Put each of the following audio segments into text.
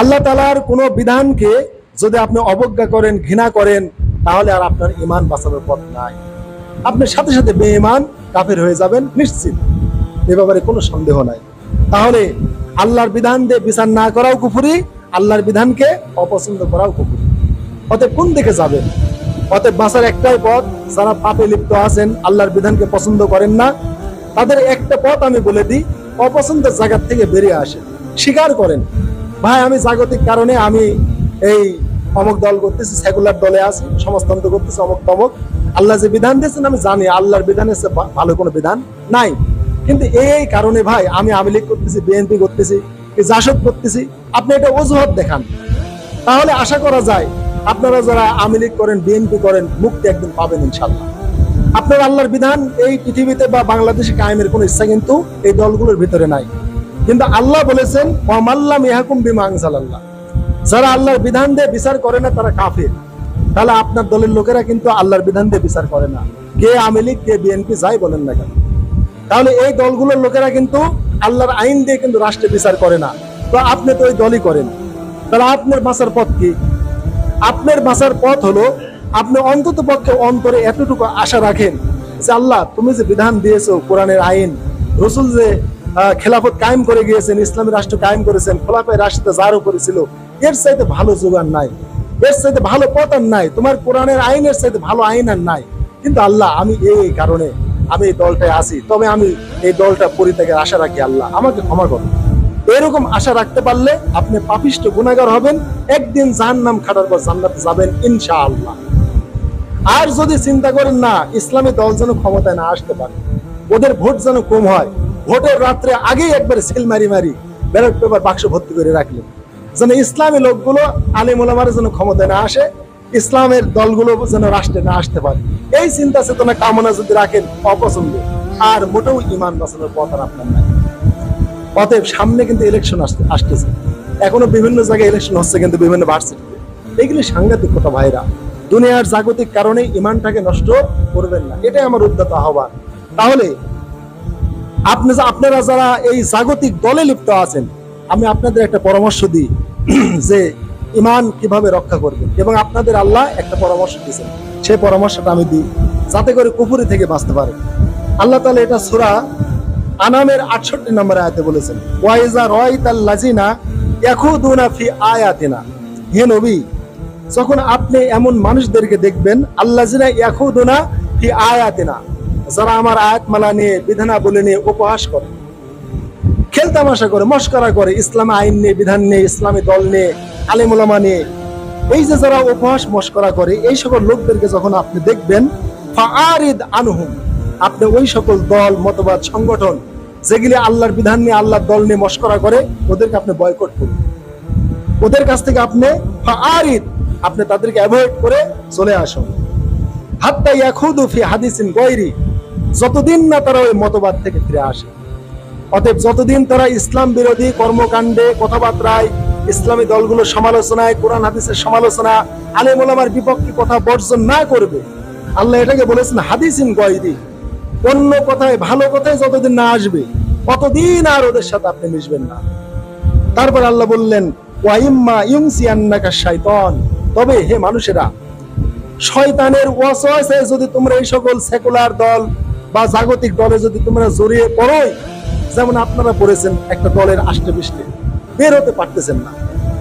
আল্লাহ তালার কোনো বিধানকে যদি আপনি অবজ্ঞা করেন, ঘৃণা করেন, তাহলে আর আপনার ইমান বাঁচানোর পথ নাই। আপনি সাথে সাথে বেঈমান, কাফের হয়ে যাবেন নিশ্চিত। এ ব্যাপারে কোনো সন্দেহ নাই। তাহলে আল্লাহর বিধান দিয়ে বিচার না করাও কুফুরি, আল্লাহর বিধানকে অপছন্দ করাও কুফুরি। অতএব কোন দিকে যাবেন? অতএব বাঁচার একটাই পথ, যারা পাপে লিপ্ত আছেন, আল্লাহর বিধানকে পছন্দ করেন না, তাদের একটা পথ আমি বলে দিই, অপছন্দের জায়গা থেকে বেরিয়ে আসেন। স্বীকার করেন ভাই, আমি জাগতিক কারণে আমি এই অমক দল করতেছি, সেকুলার দলে আছি, সমাজতন্ত্র করতেছি, অমক তমক। আল্লাহ যে বিধান দিয়েছেন, আমি জানি, আল্লাহর চেয়ে ভা- ভালো কোনো বিধান নাই। কিন্তু এই কারণে ভাই, আমি আওয়ামী লীগ করতেছি, বিএনপি করতেছি জাসদ করতেছি, আপনি এটা অজুহাত দেখান। তাহলে আশা করা যায়, আপনারা যারা আওয়ামী লীগ করেন, বিএনপি করেন, মুক্তি একদিন পাবেন ইনশাল্লাহ আপনার আল্লাহর বিধান এই পৃথিবীতে বা বাংলাদেশে কায়েমের কোনো ইচ্ছা কিন্তু এই দলগুলোর ভিতরে নাই। কিন্তু আল্লাহ বলেছেন ইহাকুম যারা আল্লাহর বিধান দিয়ে বিচার করে না, তারা কাফের। তাহলে আপনার দলের লোকেরা কিন্তু আল্লাহর বিধান দিয়ে বিচার করে না। কে আওয়ামী লীগ, কে বিএনপি, যাই বলেন না কেন। তাহলে এই দলগুলোর লোকেরা কিন্তু আল্লাহর আইন দিয়ে কিন্তু রাষ্ট্রে বিচার করে না। তো আপনি তো ওই দলই করেন। তাহলে আপনার বাঁচার পথ কি? আপনার বাঁচার পথ হলো, আপনি অন্তত পক্ষে অন্তরে এতটুকু আশা রাখেন যে, আল্লাহ, তুমি যে বিধান দিয়েছ, কোরআনের আইন, রসুল যে খেলাফত কায়েম করে গিয়েছেন, ইসলামী রাষ্ট্র কায়েম করেছেন, খোলাফায় রাষ্ট্র যার উপরে ছিল। এর চাইতে ভালো যোগান নাই। এর চাইতে ভালো পথ নাই। তোমার কোরআনের আইনের চাইতে ভালো আইন আর নাই। কিন্তু আল্লাহ, আমি এই কারণে আমি এই দলটায় আছি। তবে আমি এই দলটা পরিত্যাগের আশা রাখি আল্লাহ। আমাকে ক্ষমা করো। এরকম আশা রাখতে পারলে আপনি পাপিষ্ট গুণাগার হবেন। একদিন জাহান নাম খাটার পর জান্নাতে যাবেন, ইনশাআল্লাহ। আর যদি চিন্তা করেন না, ইসলামী দল যেন ক্ষমতায় না আসতে পারে, ওদের ভোট যেন কম হয় ভোটের রাত্রে আগেই একবার সিল মারি মারি ব্যালট পেপার বাক্স ভর্তি করে রাখলেন। যেন ইসলামী লোকগুলো আলিম ওলামার যেন ক্ষমতায় না আসে, ইসলামের দলগুলো যেন রাষ্ট্রে না আসতে পারে। এই চিন্তা চেতনা কামনা যদি রাখেন, অপছন্দ। আর মোটেও ইমান বাঁচানোর পথ আর আপনার নাই। অতএব সামনে কিন্তু ইলেকশন আসতে আসতেছে। এখনও বিভিন্ন জায়গায় ইলেকশন হচ্ছে কিন্তু বিভিন্ন ভার্সিটিতে এগুলি সাংঘাতিক কথা ভাইরা। দুনিয়ার জাগতিক কারণে ইমানটাকে নষ্ট করবেন না। এটাই আমার উদ্যত আহ্বান। তাহলে আপনি আপনারা যারা এই জাগতিক দলে লিপ্ত আছেন, আমি আপনাদের একটা পরামর্শ দিই যে ইমান কীভাবে রক্ষা করবেন। এবং আপনাদের আল্লাহ একটা পরামর্শ দিয়েছেন। সেই পরামর্শটা আমি দিই, যাতে করে কুপুরি থেকে বাঁচতে পারে। আল্লাহ তাআলা এটা সূরা আনামের আটষট্টি নম্বর আয়াতে বলেছেন ওয়াইজা রয়তাল লাজিনা ইয়াখুদুনা ফি আয়াতিনা। হে নবী, যখন আপনি এমন মানুষদেরকে দেখবেন আল্লাহ ইয়াখুদুনা ফি আয়াতিনা। যারা আমার আয়াতমালা নিয়ে বিধানাবলী নিয়ে উপহাস করে খেলতামাশা করে, মস্করা করে, ইসলামী আইন নিয়ে, বিধান নিয়ে, ইসলামী দল নিয়ে আলিমুলামা নিয়ে, এই যে যারা উপহাস, মস্করা করে, এই সকল লোকদেরকে যখন আপনি দেখবেন আনহুম, আপনি ওই সকল দল, মতবাদ, সংগঠন, যেগুলি আল্লাহর বিধান নিয়ে, আল্লাহর দল নিয়ে মস্করা করে, ওদেরকে আপনি বয়কট করুন। ওদের কাছ থেকে আপনি ফাআরিদ, আপনি তাদেরকে অ্যাভয়েড করে চলে আসুন। হাত্তা ইয়াখুদু ফি হাদিসিন গৈরি যতদিন না তারা ওই মতবাদ থেকে ফিরে আসে, অতএব যতদিন তারা ইসলাম বিরোধী কর্মকাণ্ডে কথাবার্তায় ইসলামী দলগুলোর সমালোচনায়, কোরআন হাদিসের সমালোচনা, আলেম ওলামার বিপক্ষে কথা বর্জন না করবে, আল্লাহ এটাকে বলেছেন হাদিসিন গয়দি। অন্য কথায়, ভালো কথায় যতদিন না আসবে কতদিন আর ওদের সাথে আপনি মিশবেন না। তারপর আল্লাহ বললেন ওয়াইম্মা ইউংসিয়ান্নাকা শাইতান। তবে হে মানুষেরা, শয়তানের ওয়াসওয়াসায় যদি তোমরা এই সকল সেকুলার দল বা জাগতিক দলে যদি তোমরা জড়িয়ে পড়োই, যেমন আপনারা পড়েছেন একটা দলের আষ্টে পৃষ্ঠে বের হতে পারতেছেন না।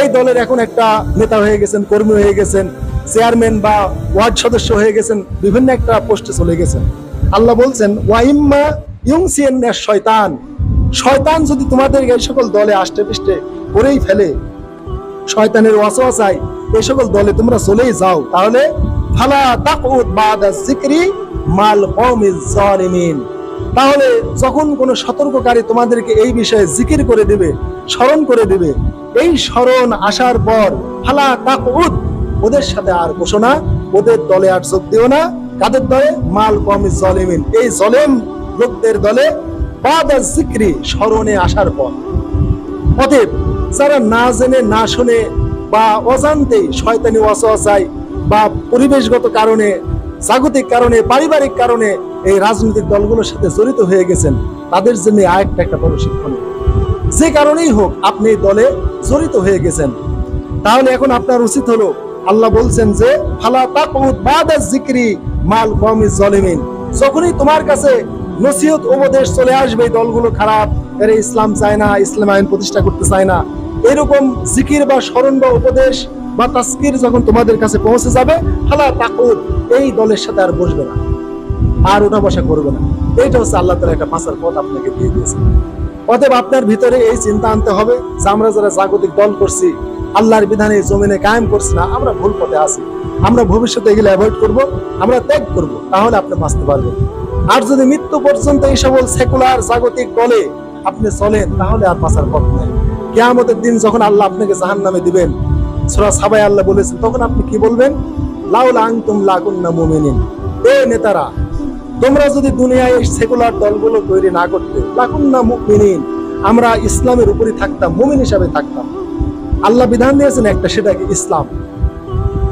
এই দলের এখন একটা নেতা হয়ে গেছেন, কর্মী হয়ে গেছেন, চেয়ারম্যান বা ওয়ার্ড সদস্য হয়ে গেছেন, বিভিন্ন একটা পোস্টে চলে গেছেন। আল্লাহ বলছেন, ওয়াইম্মা ইউংসিয়ান শয়তান। শয়তান যদি তোমাদের এই সকল দলে আষ্টে পৃষ্ঠে করেই ফেলে, শয়তানের ওয়াসওয়াসায় এই সকল দলে তোমরা চলেই যাও। তাহলে, ফালা তাকুদ বাদা যিকরি মাল তাহলে যখন কোন সতর্ককারী তোমাদেরকে এই বিষয়ে জিকির করে দিবে, স্মরণ করে দিবে, এই স্মরণ আসার পর ফালা তাকুদ, ওদের সাথে আর না, ওদের দলে আর যোগ দিও না, কাদের দলে? মাল কওমিজ জালিমিন এই জলেম লোকদের দলে যিকরি স্মরণে আসার পর। অতএব যারা না জেনে, না শুনে বা অজান্তেই শয়তানি ওয়াসওয়াসায় বা পরিবেশগত কারণে জাগতিক কারণে, পারিবারিক কারণে এই রাজনৈতিক দলগুলোর সাথে জড়িত হয়ে গেছেন। তাদের জন্য আরেকটা একটা বড় শিক্ষণ। যে কারণেই হোক আপনি এই দলে জড়িত হয়ে গেছেন। তাহলে এখন আপনার উচিত হলো, আল্লাহ বলছেন যে, ফালা তাকুত বাদা জিকরি মাল কওমি জলিমিন যখনই তোমার কাছে নসিহত, উপদেশ চলে আসবে দলগুলো খারাপ, এরা ইসলাম চায় না, ইসলাম আইন প্রতিষ্ঠা করতে চায় না, এরকম জিকির বা স্মরণ বা উপদেশ বা তাস্কির যখন তোমাদের কাছে পৌঁছে যাবে ফালা তাকুত এই দলের সাথে আর বসবে না। আর ওটা বসা করবে না। এইটা হচ্ছে আল্লাহ তালা একটা পাঁচার পথ আপনাকে দিয়ে দিয়েছে। অতএব আপনার ভিতরে এই চিন্তা আনতে হবে যে আমরা যারা জাগতিক দল করছি, আল্লাহর বিধানে জমিনে কায়েম করছি না, আমরা ভুল পথে আছি। আমরা ভবিষ্যতে এগুলো অ্যাভয়েড করব, আমরা ত্যাগ করব, তাহলে আপনি বাঁচতে পারবেন। আর যদি মৃত্যু পর্যন্ত এই সকল সেকুলার জাগতিক দলে আপনি চলেন, তাহলে আর বাঁচার পথ নেই। কেয়ামতের দিন যখন আল্লাহ আপনাকে জাহান নামে দিবেন সুরা সাবাই আল্লাহ বলেছেন, তখন আপনি কি বলবেন? লাকুন্না মুমিনিন। এ নেতারা, তোমরা যদি দুনিয়ায় সেকুলার দলগুলো তৈরি না করতে মুমিনিন, আমরা ইসলামের উপরই থাকতাম, মুমিন হিসাবে থাকতাম। আল্লাহ বিধান দিয়েছেন একটা, সেটা কি? ইসলাম।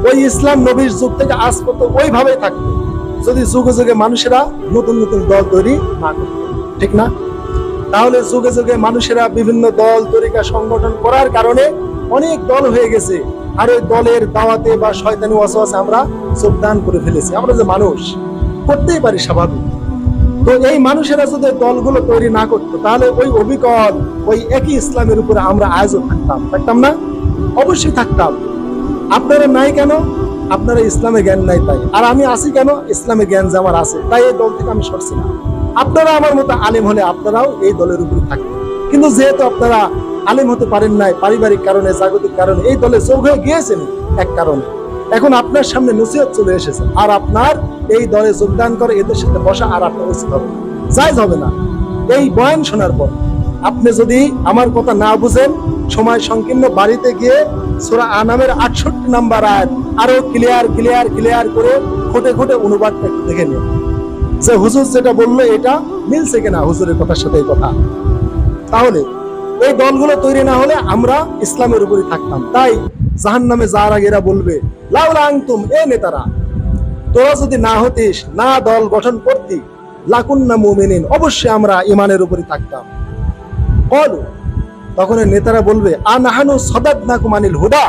ওই ইসলাম নবীর যুগ থেকে আজ পর্যন্ত ওইভাবেই থাকতো, যদি যুগে যুগে মানুষেরা নতুন নতুন দল তৈরি না করত। ঠিক না? তাহলে যুগে যুগে মানুষেরা বিভিন্ন দল, তরিকা, সংগঠন করার কারণে অনেক দল হয়ে গেছে। আর ওই দলের দাওয়াতে বা শয়তানি ওয়াসওয়াসে আমরা যোগদান করে ফেলেছি। আমরা যে মানুষ, করতেই পারি স্বাভাবিক। তো এই মানুষেরা যদি দলগুলো তৈরি না করতো, তাহলে ওই অবিকল, ওই একই ইসলামের উপরে আমরা আয়োজন থাকতাম। থাকতাম না? অবশ্যই থাকতাম। আপনারা নাই কেন? আপনারা ইসলামে জ্ঞান নাই তাই। আর আমি আছি কেন? ইসলামে জ্ঞান যে আমার আছে। তাই এই দল থেকে আমি সরছি না। আপনারা আমার মতো আলেম হলে আপনারাও এই দলের উপরে থাকবেন। কিন্তু যেহেতু আপনারা আলেম হতে পারেন নাই, পারিবারিক কারণে, জাগতিক কারণে, এই দলে যোগ হয়ে গিয়েছেন এক কারণে। এখন আপনার সামনে নসিহত চলে এসেছে, আর আপনার এই দলে যোগদান করে এদের সাথে বসা আর আপনার উচিত হবে না। জায়েজ হবে না। এই বয়ান শোনার পর আপনি যদি আমার কথা না বুঝেন, সময় সংকীর্ণ বাড়িতে গিয়ে সোরা আনামের আটষট্টি নাম্বার আয়াত আরও ক্লিয়ার ক্লিয়ার ক্লিয়ার করে খুঁটে খুঁটে অনুবাদটা একটু দেখে নিন। যে হুজুর যেটা বলল এটা মিলছে কিনা হুজুরের কথার সাথে এই কথা? তাহলে এই দলগুলো তৈরি না হলে আমরা ইসলামের উপরই থাকতাম। তাই জাহান নামে যার আগে এরা বলবে, লাউলা আংতুম এ নেতারা, তোরা যদি না হতিস, না দল গঠন করতি, লাকুন্না মুমিনিন, অবশ্যই আমরা ইমানের উপরই থাকতাম। কলু, তখন নেতারা বলবে হুদা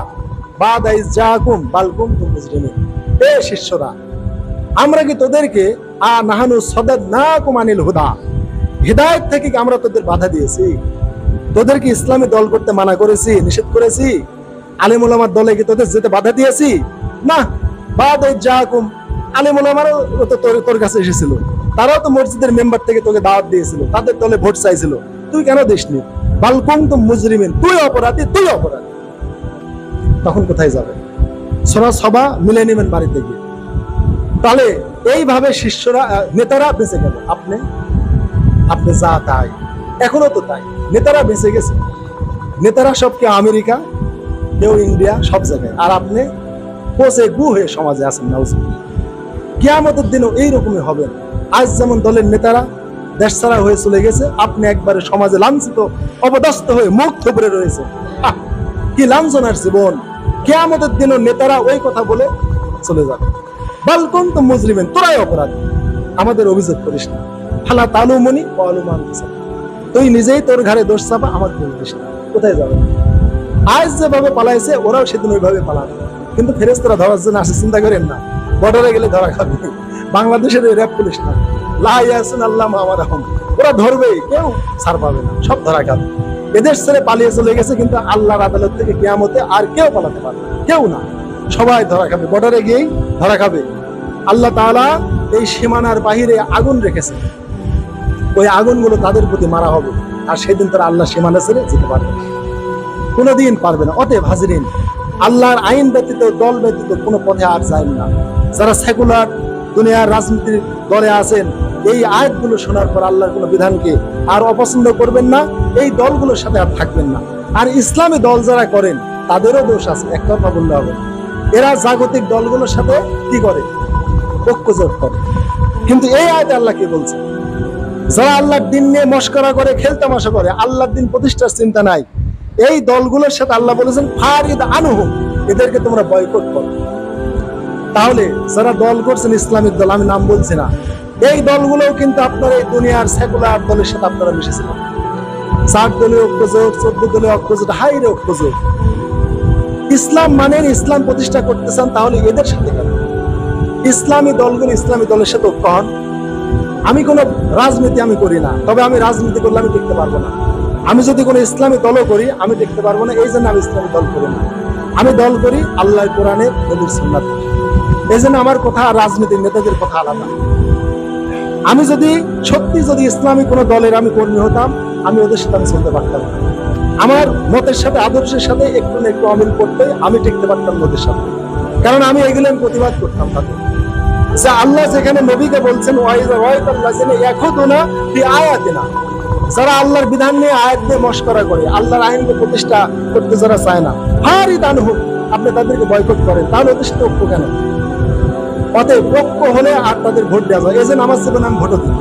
আমরা তোদেরকে আ নাহানু সদাদ নাকুমানিল হুদা, হৃদায়ত থেকে কি আমরা তোদের বাধা দিয়েছি? তোদেরকে ইসলামী দল করতে মানা করেছি, নিষেধ করেছি আলিম ওলামার দলে কি তোদের যেতে বাধা দিয়েছি? না তোর কাছে এসেছিল। তারাও তো মসজিদের মেম্বার থেকে তোকে দাওয়াত দিয়েছিল, তাদের দলে ভোট চাইছিল। তুই কেন দিসনি? বালকুম তো মুজরিমিন, তুই অপরাধী তুই অপরাধী। তখন কোথায় যাবে? সরা সভা মিলে নেবেন বাড়িতে গিয়ে। তাহলে এইভাবে শিষ্যরা নেতারা বেঁচে গেল। আপনি আপনি যা তাই, এখনও তো তাই। নেতারা বেঁচে গেছে। নেতারা সব কেউ আমেরিকা, কেউ ইন্ডিয়া, সব জায়গায়। আর আপনি পচে গু হয়ে সমাজে আছেন নাউজুবিল্লাহ কিয়ামতের দিনও এইরকমই হবে। আজ যেমন দলের নেতারা দেশ ছাড়া হয়ে চলে গেছে, আপনি একবারে সমাজে লাঞ্ছিত, অপদস্থ হয়ে মুখ থুবড়ে রয়েছে। কি লাঞ্ছনার জীবন। কেয়ামতের দিনও নেতারা ওই কথা বলে চলে যাবে। বালকন তো মুজরিমেন তোরাই অপরাধী। আমাদের অভিযোগ করিস না। ফালা তালু মনি অলুমান তুই নিজেই তোর ঘরে দোষ চাপা, আমার বলতিস না কোথায় যাবে? আজ যেভাবে পালাইছে, ওরাও সেদিন ওইভাবে পালাবে। কিন্তু ফেরেস্তারা ধরার জন্য আসে, চিন্তা করেন না। বর্ডারে গেলে ধরা খাবে। বাংলাদেশের র্যাব পুলিশ না। লাইয়াসিন আল্লাহ আমার রহম। ওরা ধরবে, কেউ ছাড় পাবে না। সব ধরা খাবে। এদেশ ছেড়ে পালিয়ে চলে গেছে, কিন্তু আল্লাহর আদালত থেকে কেয়ামতে আর কেউ পালাতে পারবে কেউ না। সবাই ধরা খাবে। বর্ডারে গিয়েই ধরা খাবে। আল্লাহ তাআলা এই সীমানার বাহিরে আগুন রেখেছে। ওই আগুনগুলো তাদের প্রতি মারা হবে। আর সেদিন তারা আল্লাহ সীমানা ছেড়ে যেতে পারবে। কোনোদিন পারবে না। অতএব হাজিরিন, আল্লাহর আইন ব্যতীত, দল ব্যতীত কোনো পথে আর যায় না। যারা সেকুলার দুনিয়ার রাজনীতির দলে আছেন, এই আয়াতগুলো শোনার পর আল্লাহর কোনো বিধানকে আর অপছন্দ করবেন না। এই দলগুলোর সাথে আর থাকবেন না। আর ইসলামী দল যারা করেন, তাদেরও দোষ আছে। এক কথা বললে হবে। এরা জাগতিক দলগুলোর সাথে কি করে? ঐক্যজোট করে। কিন্তু এই আয়তে আল্লাহ কি বলছে যারা আল্লাহর দিন নিয়ে মস্করা করে খেলতামাশা করে, আল্লাহর দিন প্রতিষ্ঠার চিন্তা নাই। এই দলগুলোর সাথে আল্লাহ বলেছেন, ফারিদ আনুহুম এদেরকে তোমরা বয়কট করো। তাহলে যারা দল করছেন, ইসলামিক দল, আমি নাম বলছি না, এই দলগুলোও কিন্তু আপনার এই দুনিয়ার সেকুলার দলের সাথে আপনারা মিশেছিলেন চার দলীয় ঐক্যজোট, চোদ্দ দলীয় ঐক্যজোট, হাইরে ঐক্যজোট। ইসলাম মানে ইসলাম প্রতিষ্ঠা করতে চান, তাহলে এদের সাথে কেন? ইসলামী দলগুলো ইসলামী দলের সাথে ঐক্য হন। আমি কোনো রাজনীতি আমি করি না, তবে আমি রাজনীতি করলে আমি টিকতে পারব না। আমি যদি কোনো ইসলামী দলও করি, আমি টিকতে পারব না, এই জন্য আমি ইসলামী দল করি না। আমি দল করি আল্লাহ কোরআনের নবীর সুন্নাত। এই জন্য আমার কথা রাজনীতির নেতাদের কথা আলাদা। আমি যদি সত্যি যদি ইসলামী কোনো দলের আমি কর্মী হতাম, আমি ওদের সাথে আমি চলতে পারতাম না। আমার মতের সাথে, আদর্শের সাথে একটু না একটু অমিল করতে আমি টিকতে পারতাম ওদের সাথে। কারণ আমি এগুলো আমি প্রতিবাদ করতাম তাদের। যে আল্লাহ যেখানে নবীকে বলছেন আয়াতিনা যারা আল্লাহর বিধান নিয়ে আয়াত দিয়ে মস্করা করে, আল্লাহর আইনকে প্রতিষ্ঠা করতে যারা চায় না হারি দান হোক আপনি তাদেরকে বয়কট করেন। তাহলে ওদের সাথে ঐক্য কেন? অতএব ঐক্য হলে আর তাদের ভোট দেওয়া যায় এই জন্য আমার জীবনে আমি ভোটও দিই।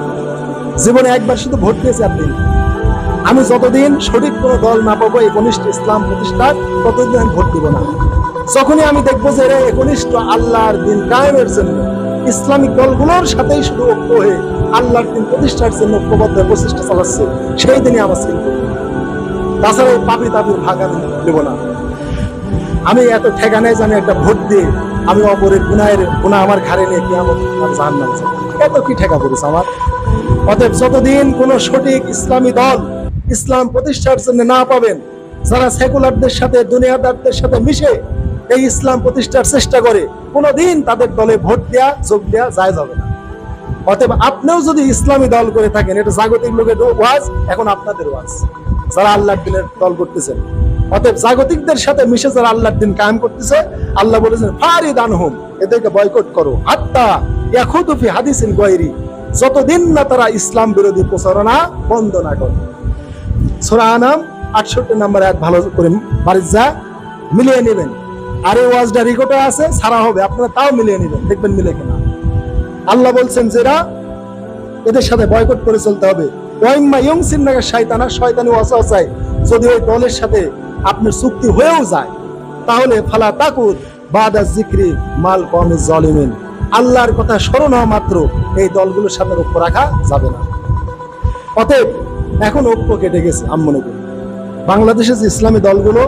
জীবনে একবার শুধু ভোট দিয়েছি আপনি আমি যতদিন সঠিক কোনো দল না পাবো একনিষ্ঠ ইসলাম প্রতিষ্ঠার ততদিন আমি ভোট দিব না। যখনই আমি দেখব যে এরা একনিষ্ঠ আল্লাহর দিন কায়েমের জন্য ইসলামিক দলগুলোর সাথেই শুধু ঐক্য হয়ে আল্লাহর দিন প্রতিষ্ঠার জন্য ঐক্যবদ্ধ প্রচেষ্টা চালাচ্ছে, সেই দিনই আমার চিন্তা তাছাড়া এই পাপি তাপির ভাগ আমি দেবো না। আমি এত ঠেকা নেই জানি একটা ভোট দিয়ে আমি অপরের গুনায়ের গুণা আমার ঘাড়ে নিয়ে কি আমার জাহান নাম এত কি ঠেকা পড়েছে আমার? অতএব যতদিন কোন সঠিক ইসলামী দল ইসলাম প্রতিষ্ঠার জন্য না পাবেন, যারা সেকুলারদের সাথে, দুনিয়াদারদের সাথে মিশে এই ইসলাম প্রতিষ্ঠার চেষ্টা করে, কোনোদিন তাদের দলে ভোট দেয়া, যোগ দেয়া যায় যাবে না। অতএব আপনিও যদি ইসলামী দল করে থাকেন, এটা জাগতিক লোকের ওয়াজ, এখন আপনাদের ওয়াজ, যারা আল্লাহর দিনের দল করতেছেন। অতএব জাগতিকদের সাথে মিশে যারা আল্লাহর দিন কায়েম করতেছে, আল্লাহ বলেছেন, ফারিদ আনহুম এদেরকে বয়কট করো। হাত্তা ইয়াখুদু ফি হাদিসিন গায়রি, যতদিন না তারা ইসলাম বিরোধী প্রচারণা বন্ধ না করে। সোরা আনাম 68 নম্বর এক ভালো করে বাড়ির যা, মিলিয়ে নেবেন। আর এই ওয়াজটা রেকর্ডে আছে, সারা হবে, আপনারা তাও মিলিয়ে নেবেন, দেখবেন মিলে কিনা। আল্লাহ বলছেন যেরা এদের সাথে বয়কট করে চলতে হবে। আল্লাহর কথা স্মরণ হওয়া মাত্র এই দলগুলোর সাথে ঐক্য রাখা যাবে না। অতএব এখন ঐক্য কেটে গেছে আমি মনে করি বাংলাদেশের যে ইসলামী দলগুলো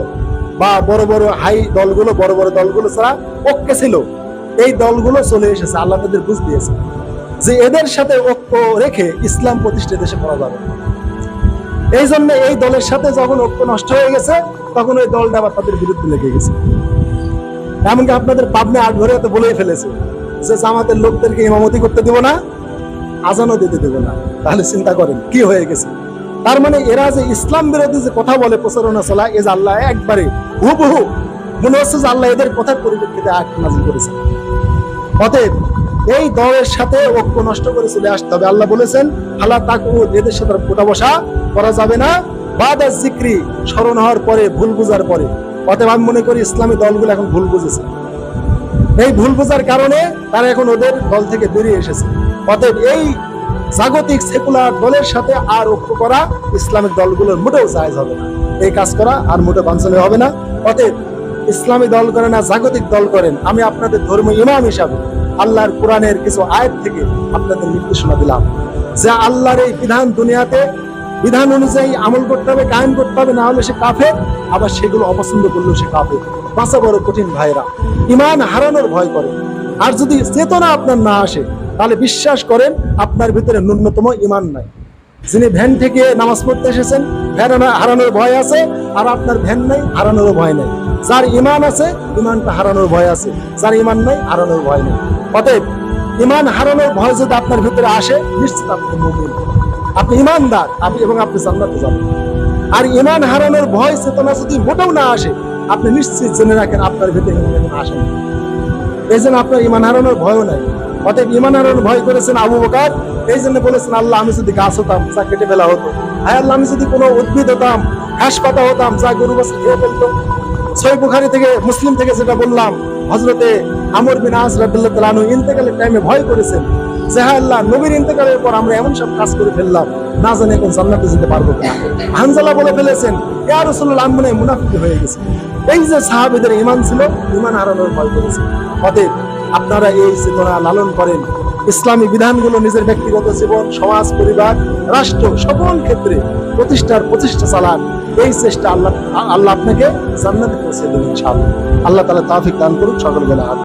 বা বড় বড় হাই দলগুলো, বড় বড় দলগুলো ছাড়া ঐক্য ছিল। এই দলগুলো চলে এসেছে, আল্লাহ তাদের বুঝ দিয়েছে যে এদের সাথে ঐক্য রেখে ইসলাম প্রতিষ্ঠা দেশে করা যাবে। এই জন্য এই দলের সাথে যখন ঐক্য নষ্ট হয়ে গেছে, তখন ওই দলটা আবার তাদের বিরুদ্ধে লেগে গেছে। এমনকি আপনাদের পাবনা আট ঘরে তো বলেই ফেলেছে যে জামাতের লোকদেরকে ইমামতি করতে দিব না, আজানও দিতে দেব না। তাহলে চিন্তা করেন, কি হয়ে গেছে? তার মানে এরা যে ইসলাম বিরোধী যে কথা বলে প্রচারণা চলা এ আল্লাহ একবারে হুবহু মনে হচ্ছে যে আল্লাহ এদের কথার পরিপ্রেক্ষিতে আয়াত নাজিল করেছে। অতএব এই দলের সাথে ঐক্য নষ্ট করে চলে আসতে হবে। আল্লাহ বলেছেন, আল্লাহ তাকু এদের সাথে ওঠা বসা করা যাবে না। বাদা জিক্রি, স্মরণ হওয়ার পরে, ভুল বুঝার পরে। অতএব আমি মনে করি ইসলামী দলগুলো এখন ভুল বুঝেছে। এই ভুল বোঝার কারণে তারা এখন ওদের দল থেকে বেরিয়ে এসেছে। অতএব এই জাগতিক সেকুলার দলের সাথে আর ঐক্য করা ইসলামিক দলগুলোর মোটেও জায়জ হবে না। এই কাজ করা আর মোটে বাঞ্ছনীয় হবে না। অতএব ইসলামী দল করেন না, জাগতিক দল করেন। আমি আপনাদের ধর্ম ইমাম হিসাবে আল্লাহর কোরআনের কিছু আয়াত থেকে আপনাদের নির্দেশনা দিলাম। যে আল্লাহর এই বিধান দুনিয়াতে, বিধান অনুযায়ী আমল করতে হবে, কায়েম করতে হবে, না হলে সে কাফের, আবার সেগুলো অপছন্দ করলেও সে কাফের। বাঁচা বড় কঠিন ভাইরা ইমান হারানোর ভয় করে। আর যদি চেতনা আপনার না আসে তাহলে বিশ্বাস করেন আপনার ভিতরে ন্যূনতম ইমান নাই। যিনি ভ্যান থেকে নামাজ পড়তে এসেছেন, ভ্যান হারানোর ভয় আছে, আর আপনার ভ্যান নাই হারানোর ভয় নাই। যার ইমান আছে ইমানটা হারানোর ভয় আছে। যার ইমান নাই, হারানোর ভয় নেই। অতএব ইমান হারানোর ভয় যদি আপনার ভিতরে আসে, নিশ্চিত আপনি মুমিন। আপনি ইমানদার আপনি এবং আপনি জান্নাতে যাবেন। আর ইমান হারানোর ভয় চেতনা যদি মোটেও না আসে, আপনি নিশ্চিত জেনে রাখেন আপনার ভিতরে ইমান এখন আসে এই জন্য আপনার ইমান হারানোর ভয়ও নাই। অতএব ইমান হারানোর ভয় করেছেন আবু বকার। এই জন্য বলেছেন, আল্লাহ, আমি যদি গাছ হতাম, যা কেটে ফেলা হতো। হায় আল্লাহ, আমি যদি কোনো উদ্ভিদ হতাম, ঘাস পাতা হতাম, যা গরু বাছুর খেয়ে ফেলতো। সই বুখারি থেকে, মুসলিম থেকে যেটা বললাম হজরতে আমর বিন আস তাআলা ইন্তেকালের টাইমে ভয় করেছেন যে হ্যাঁ আল্লাহ, নবীর ইন্তেকালের পর আমরা এমন সব কাজ করে ফেললাম, না জানি এখন জান্নাতে যেতে পারব কিনা? হানজালা বলে ফেলেছেন, ইয়া রাসূলুল্লাহ আমি মনে হয় মুনাফিক হয়ে গেছে। এই যে সাহাবীদের ইমান ছিল, ঈমান হারানোর ভয় করেছে অতএব আপনারা এই চেতনা লালন করেন। ইসলামী বিধানগুলো নিজের ব্যক্তিগত জীবন, সমাজ, পরিবার, রাষ্ট্র সকল ক্ষেত্রে প্রতিষ্ঠার প্রতিষ্ঠা চালান। এই চেষ্টা আল্লাহ আল্লাহ আপনাকে জান্নাতে পৌঁছে দেবেন ইনশাআল্লাহ। আল্লাহ তালা তাফিক দান করুন সকল বেলা